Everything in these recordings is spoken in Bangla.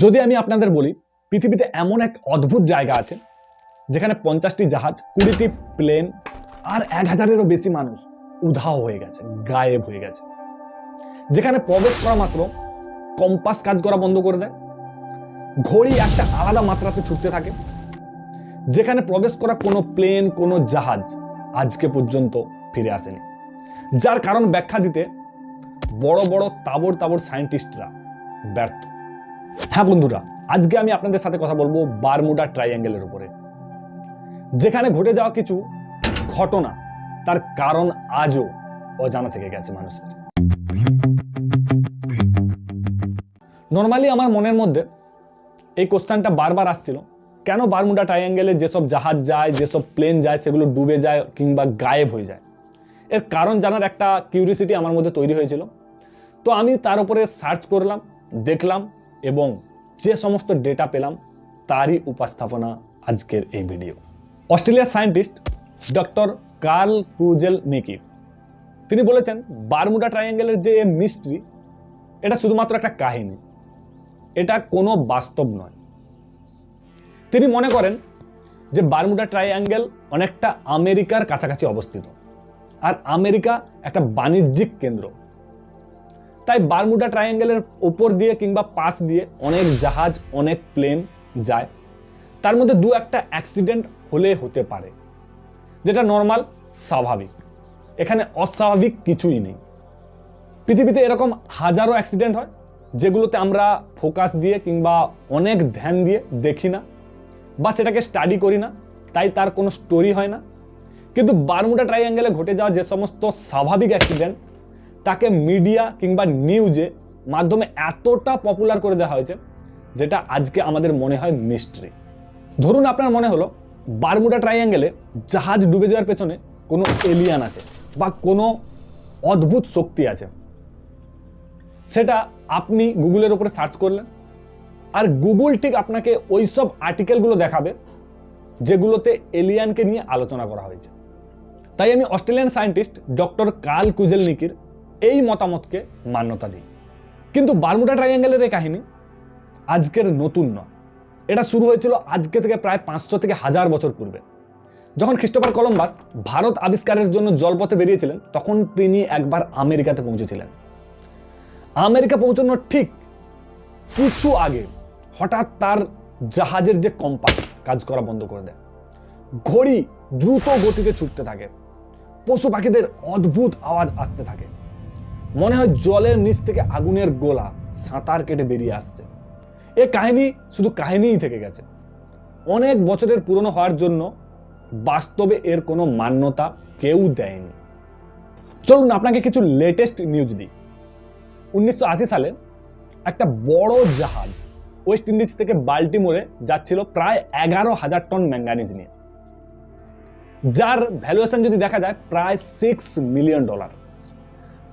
যদি আমি আপনাদের বলি, পৃথিবীতে এমন এক অদ্ভুত জায়গা আছে, যেখানে পঞ্চাশটি জাহাজ, কুড়িটি প্লেন আর এক হাজারেরও বেশি মানুষ উধাও হয়ে গেছে, গায়েব হয়ে গেছে। যেখানে প্রবেশ করা মাত্র কম্পাস কাজ করা বন্ধ করে দেয়, ঘড়ি একটা আলাদা মাত্রাতে ছুটতে থাকে, যেখানে প্রবেশ করা কোনো প্লেন, কোনো জাহাজ আজকে পর্যন্ত ফিরে আসেনি। যার কারণ ব্যাখ্যা দিতে বড় বড় তাবড় তাবড় সায়েন্টিস্টরা ব্যর্থ। হ্যাঁ বন্ধুরা, আজকে আমি আপনাদের সাথে কথা বলব বারমুডা ট্রাইঅ্যাঙ্গেলের উপরে। যেখানে ঘটে যাওয়া কিছু ঘটনা, তার কারণ আজও অজানা থেকে গেছে মানুষের। নর্মালি আমার মনের মধ্যে এই কোশ্চেনটা বারবার আসছিল, কেন বারমুডা ট্রাইঅ্যাঙ্গেলে যেসব জাহাজ যায়, যেসব প্লেন যায়, সেগুলো ডুবে যায় কিংবা গায়েব হয়ে যায়? এর কারণ জানার একটা কিউরিসিটি আমার মধ্যে তৈরি হয়েছিল। তো আমি তার উপরে সার্চ করলাম, দেখলাম এবং যে সমস্ত ডেটা পেলাম, তারই উপস্থাপনা আজকের এই ভিডিও অস্ট্রেলিয়ার scientist doctor Karl Kruszelnicki তিনি বলেছেন, বারমুডা ট্রাইঅ্যাঙ্গেলের যে মিস্ট্রি এটা শুধুমাত্র একটা কাহিনী। এটা কোনো বাস্তব নয়। তিনি মনে করেন যে বারমুডা ট্রাইঅ্যাঙ্গেল অনেকটা আমেরিকার কাছাকাছি অবস্থিত। আর আমেরিকা একটা বাণিজ্যিক কেন্দ্র। তাই বারমুডা ট্রায়াঙ্গেলের ওপর দিয়ে কিংবা পাশ দিয়ে অনেক জাহাজ, অনেক প্লেন যায়। তার মধ্যে দু একটা অ্যাক্সিডেন্ট হলে হতে পারে, যেটা নর্মাল স্বাভাবিক। এখানে অস্বাভাবিক কিছুই নেই। পৃথিবীতে এরকম হাজারো অ্যাক্সিডেন্ট হয়, যেগুলোতে আমরা ফোকাস দিয়ে কিংবা অনেক ধ্যান দিয়ে দেখি না, বা সেটাকে স্টাডি করি না, তাই তার কোনো স্টোরি হয় না। কিন্তু বারমুডা ট্রাইঅ্যাঙ্গেলে ঘটে যাওয়া যে সমস্ত স্বাভাবিক অ্যাক্সিডেন্ট তাকে মিডিয়া কিংবা নিউজে মাধ্যমে এতটা পপুলার করে দেওয়া হয়েছে, যেটা আজকে আমাদের মনে হয় মিস্ট্রি ধরুন আপনার মনে হলো বারমুডা ট্রাইঅ্যাঙ্গেলে জাহাজ ডুবে যাওয়ার পেছনে কোনো এলিয়ান আছে বা কোনো অদ্ভুত শক্তি আছে। সেটা আপনি গুগলের উপরে সার্চ করলেন, আর গুগল ঠিক আপনাকে ওই সব আর্টিকেলগুলো দেখাবে, যেগুলোতে এলিয়ানকে নিয়ে আলোচনা করা হয়েছে। তাই আমি অস্ট্রেলিয়ান সায়েন্টিস্ট ডক্টর কার্ল কুজেলনিকির এই মতামতকে মান্যতা দিই। কিন্তু বারমুডা ট্রাইঅ্যাঙ্গেলের এই কাহিনী আজকের নতুন নয়। এটা শুরু হয়েছিল আজকে থেকে প্রায় পাঁচশো থেকে হাজার বছর পূর্বে। যখন খ্রিস্টোফার কলম্বাস ভারত আবিষ্কারের জন্য জলপথে বেরিয়েছিলেন, তখন তিনি একবার আমেরিকাতে পৌঁছেছিলেন। আমেরিকা পৌঁছানোর ঠিক কিছু আগে হঠাৎ তার জাহাজের যে কম্পাস কাজ করা বন্ধ করে দেয়। ঘড়ি দ্রুত গতিতে ছুটতে থাকে। পশু পাখিদের অদ্ভুত আওয়াজ আসতে থাকে। মনে হয় জলের নিচ থেকে আগুনের গোলা সাঁতার কেটে বেরিয়ে আসছে। এ কাহিনী শুধু কাহিনীই থেকে গেছে। অনেক বছরের পুরনো হওয়ার জন্য বাস্তবে এর কোনো মান্যতা কেউ দেয়নি। চলুন আপনাকে কিছু লেটেস্ট নিউজ দিই। উনিশশো আশি সালে একটা বড় জাহাজ ওয়েস্ট ইন্ডিজ থেকে বাল্টিমোরে যাচ্ছিল প্রায় এগারো হাজার টন ম্যাঙ্গানিজ নিয়ে। যার ভ্যালুয়েশন যদি দেখা যায়, প্রায় সিক্স মিলিয়ন ডলার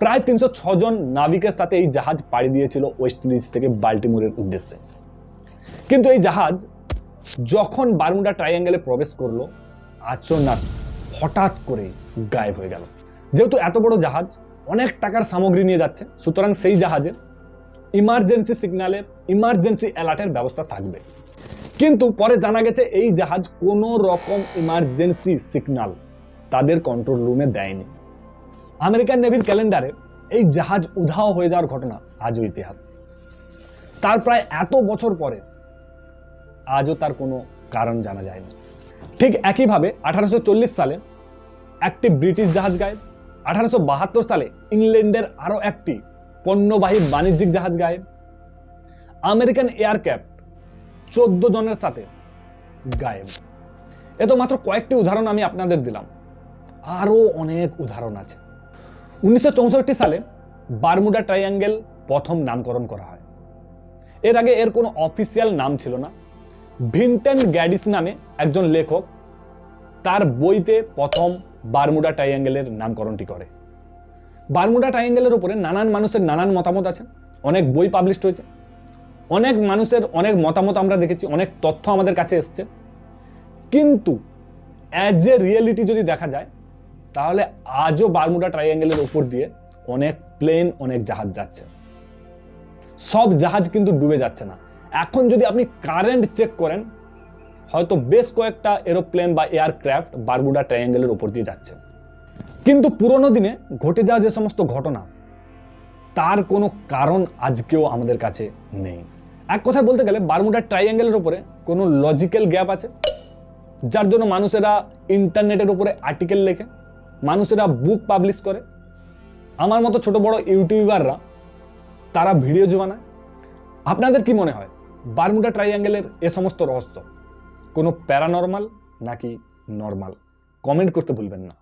প্রায় তিনশো জন নাবিকের সাথে এই জাহাজ পাড়ি দিয়েছিল ওয়েস্ট ইন্ডিজ থেকে বাল্টিমোরের উদ্দেশ্যে। কিন্তু এই জাহাজ যখন বারমুডা ট্রাইঅ্যাঙ্গেলে প্রবেশ করল আচনাক হঠাৎ করে গায়েব হয়ে গেল। যেহেতু এত বড় জাহাজ, অনেক টাকার সামগ্রী নিয়ে যাচ্ছে, সুতরাং সেই জাহাজে ইমার্জেন্সি সিগন্যালের, ইমার্জেন্সি অ্যালার্টের ব্যবস্থা থাকবে। কিন্তু পরে জানা গেছে এই জাহাজ কোনো রকম ইমার্জেন্সি সিগন্যাল তাদের কন্ট্রোল রুমে দেয়নি। আমেরিকান নেভির ক্যালেন্ডারে এই জাহাজ উধাও হয়ে যাওয়ার ঘটনা আজও ইতিহাস। তার প্রায় এত বছর পরে আজও তার কোনো কারণ জানা যায়নি। ঠিক একইভাবে আঠারোশো চল্লিশ সালে একটি ব্রিটিশ জাহাজ গায়েব আঠারোশো বাহাত্তর সালে ইংল্যান্ডের আরও একটি পণ্যবাহী বাণিজ্যিক জাহাজ গায়েব আমেরিকান এয়ারক্রাফট চোদ্দ জনের সাথে গায়েব। এ তো মাত্র কয়েকটি উদাহরণ আমি আপনাদের দিলাম। আরও অনেক উদাহরণ আছে। উনিশশো চৌষট্টি সালে বারমুডা ট্রাইঅ্যাঙ্গেল প্রথম নামকরণ করা হয়। এর আগে এর কোনো অফিসিয়াল নাম ছিল না। ভিনটেন গ্যাডিস নামে একজন লেখক তার বইতে প্রথম বারমুডা ট্রাইঅ্যাঙ্গেলের নামকরণটি করে। বারমুডা ট্রাইঅ্যাঙ্গেলের উপরে নানান মানুষের নানান মতামত আছে, অনেক বই পাবলিশড হয়েছে। অনেক মানুষের অনেক মতামত আমরা দেখেছি, অনেক তথ্য আমাদের কাছে এসছে। কিন্তু অ্যাজ এ রিয়েলিটি যদি দেখা যায় তাহলে আজও বারমুডা ট্রাইঅ্যাঙ্গেলের উপর দিয়ে অনেক প্লেন অনেক জাহাজ যাচ্ছে। সব জাহাজ কিন্তু ডুবে যাচ্ছে না। এখন যদি আপনি কারেন্ট চেক করেন, হয়তো বেশ কয়েকটা এরোপ্লেন বা এয়ারক্রাফট বারমুডা ট্রায়াঙ্গেলের উপর দিয়ে যাচ্ছে। কিন্তু পুরোনো দিনে ঘটে যাওয়া যে সমস্ত ঘটনা, তার কোনো কারণ আজকেও আমাদের কাছে নেই। এক কথায় বলতে গেলে বারমুডা ট্রাইঅ্যাঙ্গেলের উপরে কোনো লজিক্যাল গ্যাপ আছে, যার জন্য মানুষেরা ইন্টারনেটের উপরে আর্টিকেল লেখে মানুষেরা বুক পাবলিশ করে। আমার মতো ছোট বড় ইউটিউবাররা, তারা ভিডিও বানায় আপনাদের কি মনে হয় বারমুডা ট্রাইঅ্যাঙ্গেলের এ সমস্ত রহস্য কোনো প্যারানর্মাল নাকি নর্মাল কমেন্ট করতে ভুলবেন না।